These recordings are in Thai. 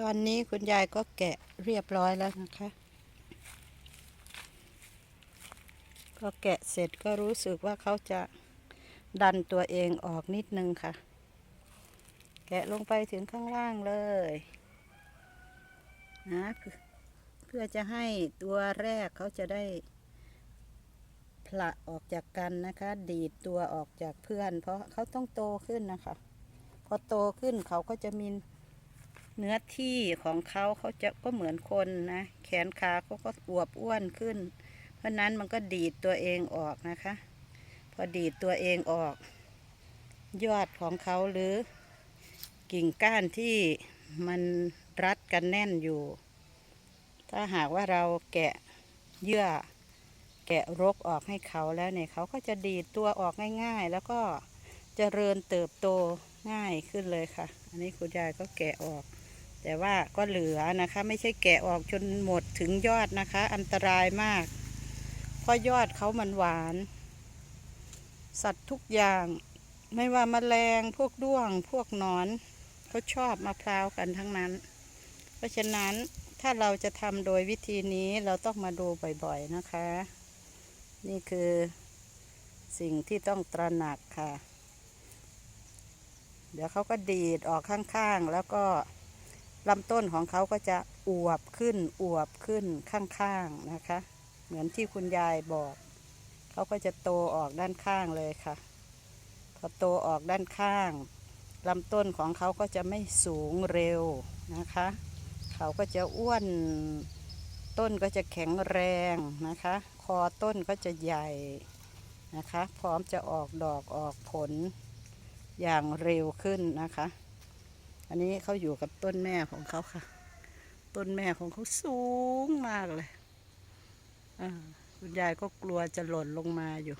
ตอนนี้คุณยายก็แกะเรียบร้อยแล้วนะคะพอแกะเสร็จก็รู้สึกว่าเขาจะดันตัวเองออกนิดนึงค่ะ แกะลงไปถึงข้างล่างเลยนะเพื่อจะให้ตัวแรกเขาจะได้ผละออกจากกันนะคะ ดีดตัวออกจากเพื่อน เพราะเขาต้องโตขึ้นนะคะ พอโตขึ้นเขาก็จะมี เนื้อที่ของเขาเขาจะก็เหมือนคนนะ แขนขาเขาก็อวบอ้วนขึ้น เพราะนั้นมันก็ดีดตัวเองออกนะคะ พอดีดตัวเองออก ยอดของเขาหรือ กิ่งก้านที่มันรัดกันแน่นอยู่ ถ้าหากว่าเราแกะเยื่อ แกะรกออกให้เขาแล้วเนี่ยเขาก็จะดีดตัวออกง่าย ๆ แล้วก็จเจริญเติบโตง่ายขึ้นเลยค่ะ อันนี้คุณยายก็แกะออก แต่ว่าก็เหลือนะคะ ไม่ใช่แกะออกจนหมดถึงยอดนะคะ อันตรายมาก เพราะยอดเขามันหวาน สัตว์ทุกอย่างไม่ว่าแมลงพวกด้วง พวกนอนเขาชอบมะพร้าวกันทั้งนั้น เพราะฉะนั้นถ้าเราจะทำโดยวิธีนี้เราต้องมาดูบ่อยๆนะคะ นี่คือสิ่งที่ต้องตระหนักค่ะ เดี๋ยวเขาก็ดีดออกข้างๆ แล้วก็ ลำต้นของเขาก็จะอวบขึ้นอวบขึ้นข้างๆนะคะ เหมือนที่คุณยายบอก เขาก็จะโตออกด้านข้างเลยค่ะ พอโตออกด้านข้างลำต้นของเขาก็จะไม่สูงเร็วนะคะ เขาก็จะอ้วนต้นก็จะแข็งแรงนะคะ คอต้นก็จะใหญ่นะคะ พร้อมจะออกดอกออกผลอย่างเร็วขึ้นนะคะ อันนี้เขาอยู่กับต้นแม่ของเขาค่ะ ต้นแม่ของเขาสูงมากเลยคุณยายก็กลัวจะหล่นลงมาอยู่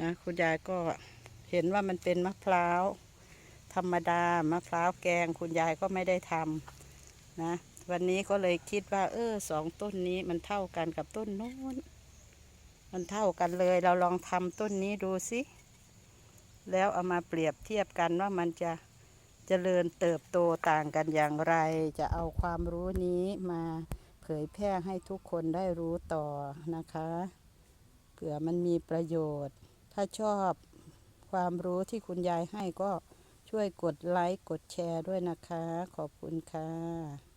นะคุณยายก็เห็นว่ามันเป็นมะพร้าว ธรรมดามะพร้าวแกง คุณยายก็ไม่ได้ทำนะ วันนี้ก็เลยคิดว่า เออสองต้นนี้มันเท่ากันกับต้นโน้น มันเท่ากันเลยเราลองทำต้นนี้ดูสิแล้วเอามาเปรียบเทียบกันว่ามันจะ เจริญเติบโตต่างกันอย่างไร จะเอาความรู้นี้มาเผยแพร่ให้ทุกคนได้รู้ต่อนะคะเผื่อมันมีประโยชน์ ถ้าชอบความรู้ที่คุณยายให้ก็ช่วยกดไลค์ กดแชร์ด้วยนะคะ ขอบคุณค่ะ